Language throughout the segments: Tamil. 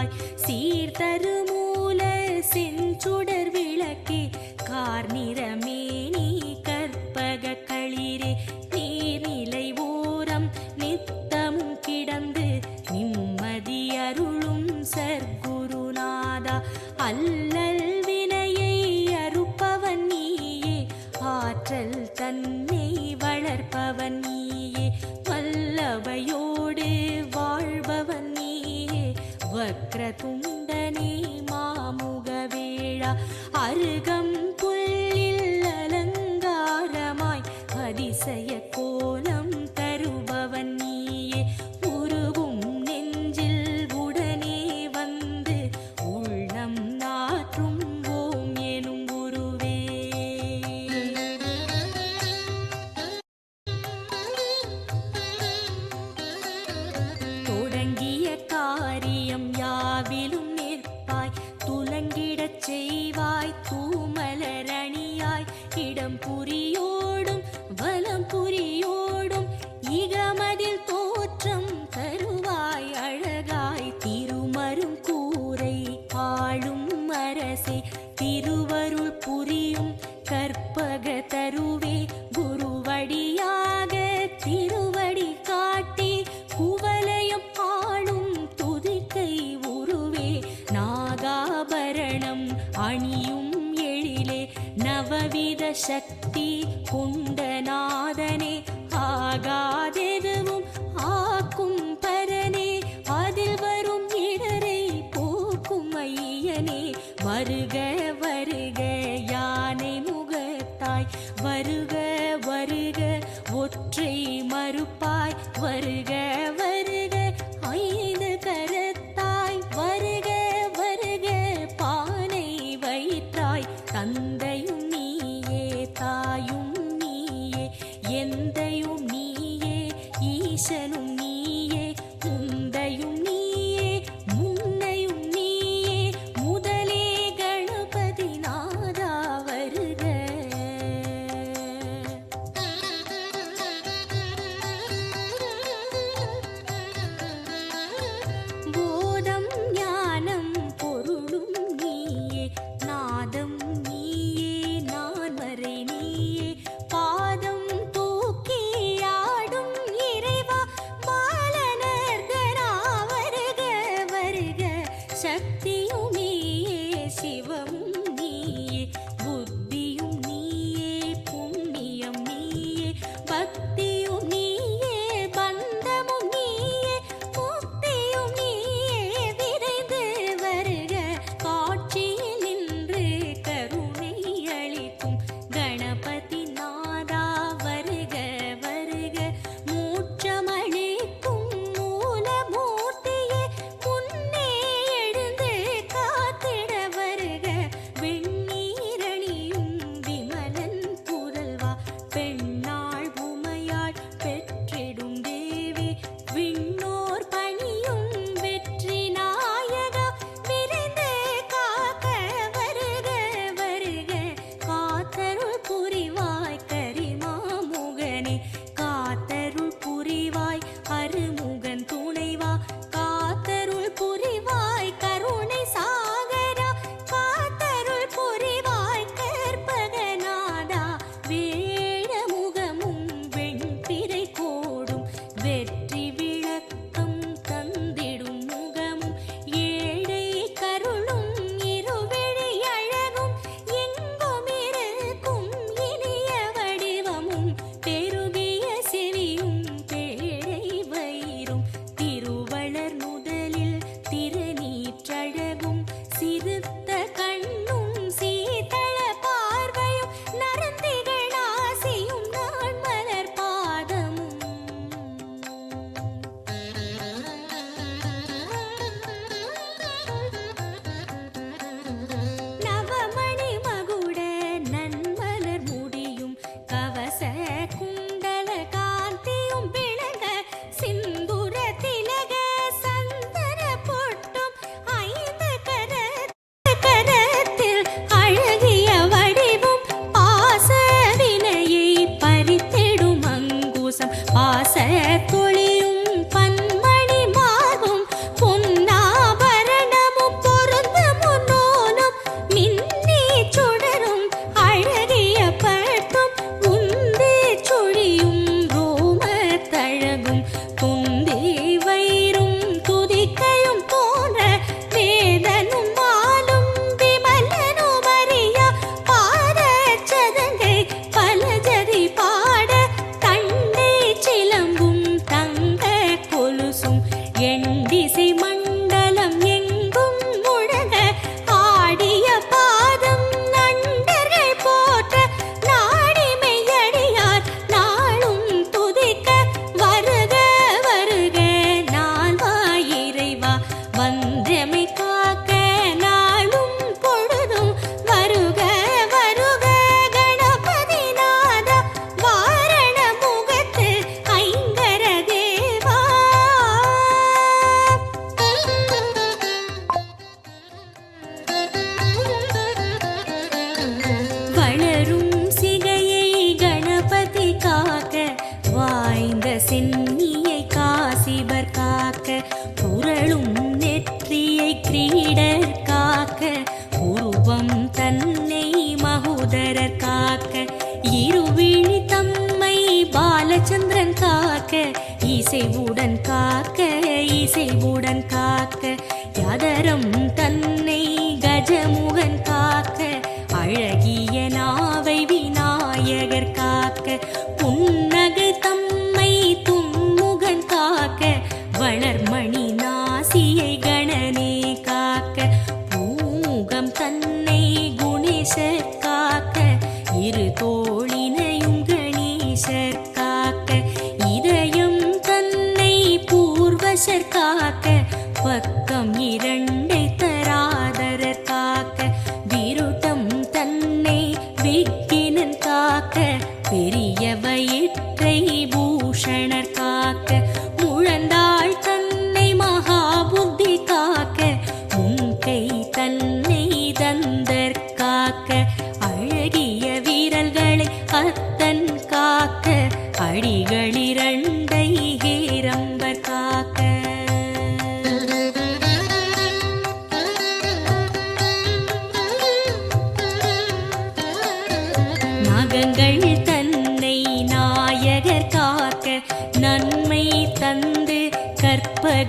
செல்வாய் சீர்தருமூல செஞ்சுடர் விளக்கே. கார் நிறமே वक्रतुम् சக்தி குண்டநாதனே ஆகாதெதுவும் ஆக்கும் பரனே அதில் வரும் இடரை போக்கும் ஐயனே. வருக வருக யானை முகத்தாய் வருக வருக ஒற்றை மறுப்பாய் வருக கஜமுகன் காக்க அழகிய நாவை விநாயகர் காக்க புன்னகு தம்மை தும்முகன் காக்க வளர்மணி நாசியை கணனே காக்க பூமுகம் தன்னை குணேசர் காக்க இரு தோழினையும் கணேசர் காக்க இதயம் தன்னை பூர்வசர் காக்க பக்கம் இரண்டை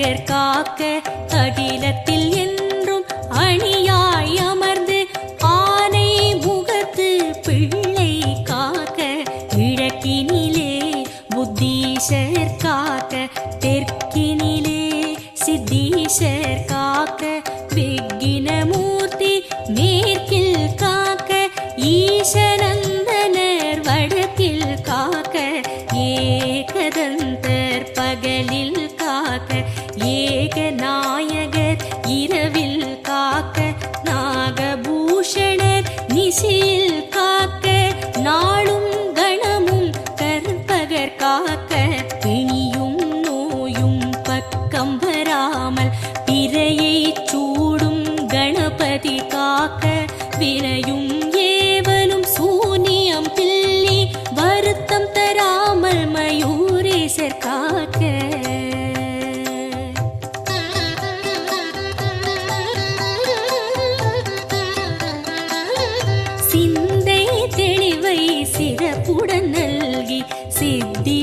அழகர் காக்க அகிலத்தில் என்றும் அணியாய் அமர்ந்து ஆனை முகத்து பிள்ளை காக்க கிழக்கினிலே புத்தீஷர் காக்க தெற்கினிலே சித்தீஷர் காக்க விக் சிறப்புடன் நல்கி சித்தி